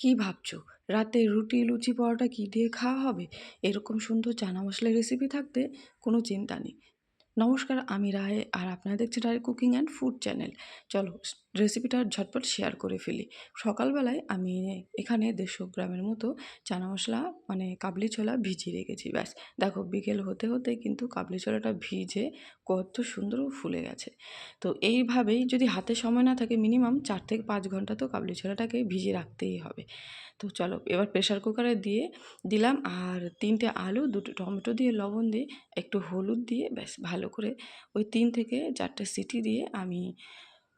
কী ভাবছ? রাতে রুটি, লুচি, পরোটা কী দিয়ে খাওয়া হবে? এরকম সুন্দর চানা মশলার রেসিপি থাকতে কোনো চিন্তা নেই। নমস্কার, আমি রায় আর আপনারা দেখছেন Roy cooking and food channel চলো রেসিপিটা ঝটপট শেয়ার করে ফেলি। সকালবেলায় আমি এখানে দেড়শো গ্রামের মতো চানা মশলা মানে কাবলি ছোলা ভিজিয়ে রেখেছি, ব্যাস। দেখো, বিকেল হতে হতে কিন্তু কাবলি ছোলাটা ভিজে কত সুন্দর ফুলে গেছে। তো এইভাবেই যদি হাতে সময় না থাকে মিনিমাম চার থেকে পাঁচ ঘণ্টা তো কাবলি ছোলাটাকে ভিজিয়ে রাখতেই হবে। তো চলো, এবার প্রেশার কুকারে দিয়ে দিলাম আর তিনটে আলু, দুটো টমেটো দিয়ে, লবণ দিয়ে, একটু হলুদ দিয়ে, ব্যাস, ভালো করে ওই তিন থেকে চারটে সিটি দিয়ে আমি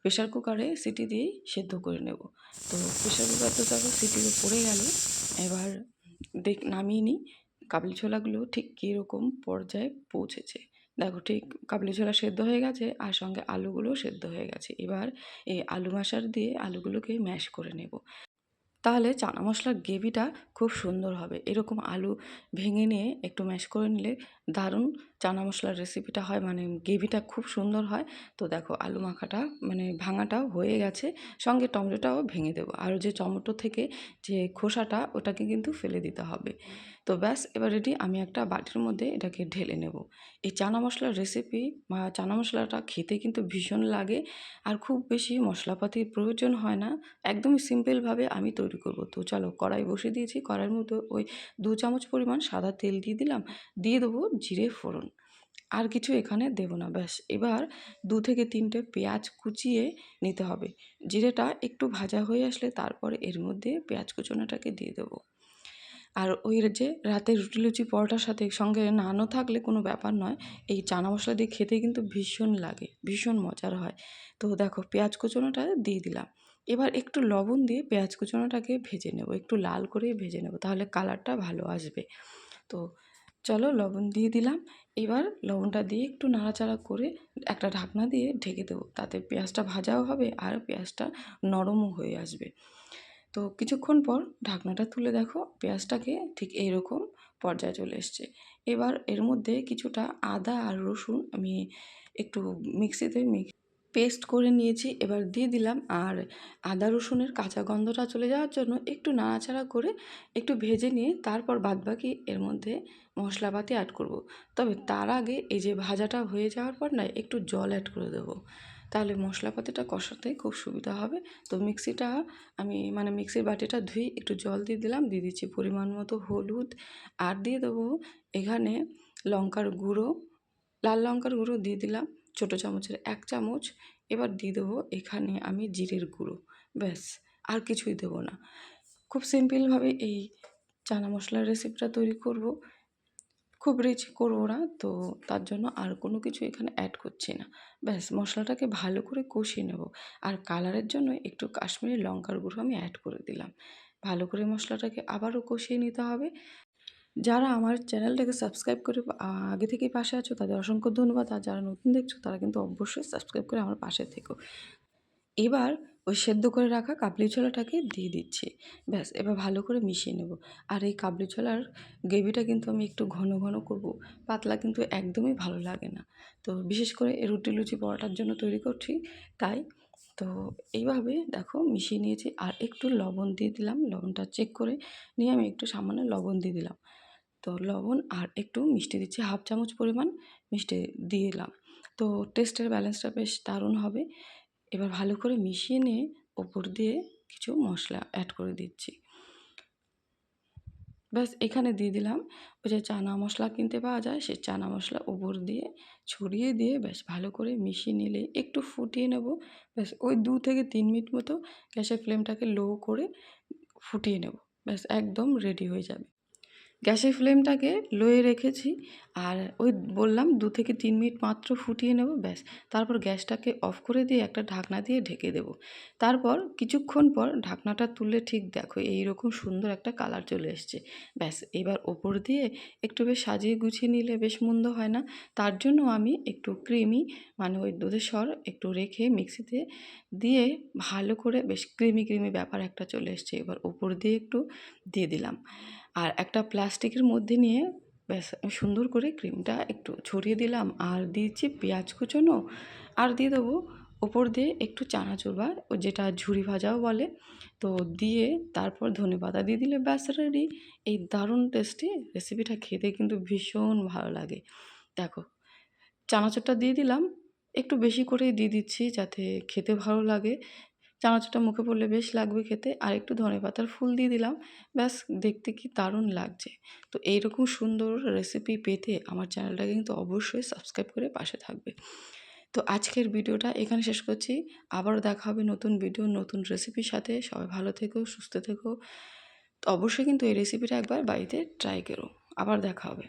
প্রেশার কুকারে সিটি দিয়েই সেদ্ধ করে নেব। তো প্রেশার কুকার তো তারপর সিটিতে পড়ে গেল। এবার দেখ, নামিয়ে নিই। কাবলি ছোলাগুলো ঠিক কীরকম পর্যায়ে পৌঁছেছে। দেখো ঠিক কাবলি ছোলা সেদ্ধ হয়ে গেছে আর সঙ্গে আলুগুলো সেদ্ধ হয়ে গেছে। এবার এই আলু মাসার দিয়ে আলুগুলোকে ম্যাশ করে নেব। তাহলে চানা মশলার গ্রেভিটা খুব সুন্দর হবে। এরকম আলু ভেঙে নিয়ে একটু ম্যাশ করে নিলে দারুণ চানা মশলার রেসিপিটা হয়। মানে গ্রেভিটা খুব সুন্দর হয়। তো দেখো আলু মাখাটা মানে ভাঙাটাও হয়ে গেছে। সঙ্গে টমেটোটাও ভেঙে দেবো। আর যে টমেটো থেকে যে খোসাটা, ওটাকে কিন্তু ফেলে দিতে হবে। তো ব্যাস, এবার রেডি আমি একটা বাটির মধ্যে এটাকে ঢেলে নেব। এই চানা মশলার রেসিপি বা চানা মশলাটা খেতে কিন্তু ভীষণ লাগে আর খুব বেশি মশলাপাতির প্রয়োজন হয় না। একদমই সিম্পলভাবে আমি তৈরি করব। তো চলো কড়াই বসে দিয়েছি। কড়াইয়ের মধ্যে ওই দু চামচ পরিমাণ সাদা তেল দিয়ে দিলাম। দিয়ে দেবো জিরে ফোড়ন। আর কিছু এখানে দেবো না। ব্যাস, এবার দু থেকে তিনটে পেঁয়াজ কুচিয়ে নিতে হবে। জিরেটা একটু ভাজা হয়ে আসলে তারপরে এর মধ্যে পেঁয়াজ কুচোনাটাকে দিয়ে দেবো। আর ওই যে রাতে রুটি লুচি পরোটার সাথে সঙ্গে নানও থাকলে কোনো ব্যাপার নয়। এই চানা মশলা দিয়ে খেতে কিন্তু ভীষণ লাগে, ভীষণ মজার হয়। তো দেখো পেঁয়াজ কুচোনোটা দিয়ে দিলাম। এবার একটু লবণ দিয়ে পেঁয়াজ কুচোনোটাকে ভেজে নেব, একটু লাল করে ভেজে নেব, তাহলে কালারটা ভালো আসবে। তো চলো লবণ দিয়ে দিলাম। এবার লবণটা দিয়ে একটু নাড়াচাড়া করে একটা ঢাকনা দিয়ে ঢেকে দেবো, তাতে পেঁয়াজটা ভাজাও হবে আর পেঁয়াজটা নরমও হয়ে আসবে। তো কিছুক্ষণ পর ঢাকনাটা তুলে দেখো, পেঁয়াজটাকে ঠিক এইরকম পর্যায়ে চলে এসছে। এবার এর মধ্যে কিছুটা আদা আর রসুন আমি একটু মিক্সিতে মিক্স পেস্ট করে নিয়েছি, এবার দিয়ে দিলাম। আর আদা রসুনের কাঁচা গন্ধটা চলে যাওয়ার জন্য একটু নাড়াচাড়া করে একটু ভেজে নিয়ে তারপর বাদবাকি এর মধ্যে মশলাপাতি অ্যাড করব। তবে তার আগে এই যে ভাজাটা হয়ে যাওয়ার পর না, একটু জল অ্যাড করে দেবো। তাহলে মশলাপাতিটা কষাতে খুব সুবিধা হবে। তো মিক্সিটা আমি মানে মিক্সির বাটিটা ধুই একটু জল দিয়ে দিলাম। দিয়ে দিচ্ছি পরিমাণ মতো হলুদ। আর দিয়ে দেবো এখানে লঙ্কার গুঁড়ো। লাল লঙ্কার গুঁড়ো দিয়ে দিলাম ছোটো চামচের এক চামচ। এবার দিয়ে দেবো এখানে আমি জিরের গুঁড়ো। ব্যাস, আর কিছুই দেবো না। খুব সিম্পলভাবে এই চানা মশলার রেসিপিটা তৈরি করব। খুব রিচ করব না তো তার জন্য আর কোনো কিছু এখানে অ্যাড করছি না। ব্যাস, মশলাটাকে ভালো করে কষিয়ে নেব। আর কালারের জন্য একটু কাশ্মীরি লঙ্কার গুঁড়ো আমি অ্যাড করে দিলাম। ভালো করে মশলাটাকে আবারও কষিয়ে নিতে হবে। যারা আমার চ্যানেলটাকে সাবস্ক্রাইব করে আগে থেকেই পাশে আছো, তাদের অসংখ্য ধন্যবাদ। আর যারা নতুন দেখছ, তারা কিন্তু অবশ্যই সাবস্ক্রাইব করে আমার পাশে থেকো। এবার ওই সেদ্ধ করে রাখা কাবলি ছোলাটাকে দিয়ে দিচ্ছি। ব্যাস, এবার ভালো করে মিশিয়ে নেব। আর এই কাবলি ছোলার গ্রেভিটা কিন্তু আমি একটু ঘন ঘন করব, পাতলা কিন্তু একদমই ভালো লাগে না। তো বিশেষ করে রুটি লুচি পরোটার জন্য তৈরি করছি, তাই। তো এইভাবে দেখো মিশিয়ে নিয়েছি। আর একটু লবণ দিয়ে দিলাম, লবণটা চেক করে নিয়ে আমি একটু সামান্য লবণ দিয়ে দিলাম। তো লবণ আর একটু মিষ্টি দিচ্ছি, হাফ চামচ পরিমাণ মিষ্টি দিয়ে দিলাম। তো টেস্টের ব্যালেন্সটা বেশ দারুণ হবে। এবার ভালো করে মিশিয়ে নিয়ে ওপর দিয়ে কিছু মশলা অ্যাড করে দিচ্ছি। ব্যাস, এখানে দিয়ে দিলাম। ওই যে চানা মশলা কিনতে পাওয়া যায়, সেই চানা মশলা ওপর দিয়ে ছড়িয়ে দিয়ে ব্যাস, ভালো করে মিশিয়ে নিলে একটু ফুটিয়ে নেব। ব্যাস, ওই দু থেকে তিন মিনিট মতো গ্যাসের ফ্লেমটাকে লো করে ফুটিয়ে নেব। ব্যাস, একদম রেডি হয়ে যাবে। গ্যাসের ফ্লেমটাকে লোয়ে রেখেছি আর ওই বললাম দু থেকে তিন মিনিট মাত্র ফুটিয়ে নেব, ব্যাস। তারপর গ্যাসটাকে অফ করে দিয়ে একটা ঢাকনা দিয়ে ঢেকে দেব। তারপর কিছুক্ষণ পর ঢাকনাটা তুলে ঠিক দেখো এই রকম সুন্দর একটা কালার চলে এসছে। ব্যাস, এবার ওপর দিয়ে একটু বেশ সাজিয়ে গুছিয়ে নিলে বেশ মন্দ হয় না? তার জন্য আমি একটু ক্রিমি মানে ওই দুধের স্বর একটু রেখে মিক্সিতে দিয়ে ভালো করে বেশ ক্রিমি ক্রিমি ব্যাপার একটা চলে এসছে। এবার ওপর দিয়ে একটু দিয়ে দিলাম। আর একটা প্লাস্টিকের মধ্যে নিয়ে ব্যাস সুন্দর করে ক্রিমটা একটু ছড়িয়ে দিলাম। আর দিয়েছি পেঁয়াজ কুচোনো। আর দিয়ে দেবো ওপর দিয়ে একটু চানাচুর বা যেটা ঝুড়ি ভাজাও বলে। তো দিয়ে তারপর ধনে পাতা দিয়ে দিলে ব্যাস রেডি এই দারুণ টেস্টি রেসিপিটা খেতে কিন্তু ভীষণ ভালো লাগে। দেখো, চানাচুরটা দিয়ে দিলাম। একটু বেশি করেই দিয়ে দিচ্ছি যাতে খেতে ভালো লাগে। চানাচুরটা মুখে পড়লে বেশ লাগবে খেতে। আর একটু ধনে পাতার ফুল দিয়ে দিলাম। ব্যাস, দেখতে কি দারুণ লাগছে। তো এইরকম সুন্দর রেসিপি পেতে আমার চ্যানেলটাকে কিন্তু অবশ্যই সাবস্ক্রাইব করে পাশে থাকবে। তো আজকের ভিডিওটা এখানে শেষ করছি। আবারও দেখা হবে নতুন ভিডিও নতুন রেসিপির সাথে। সবাই ভালো থেকো, সুস্থ থেকো। তো অবশ্যই কিন্তু এই রেসিপিটা একবার বাড়িতে ট্রাই করো। আবার দেখা হবে।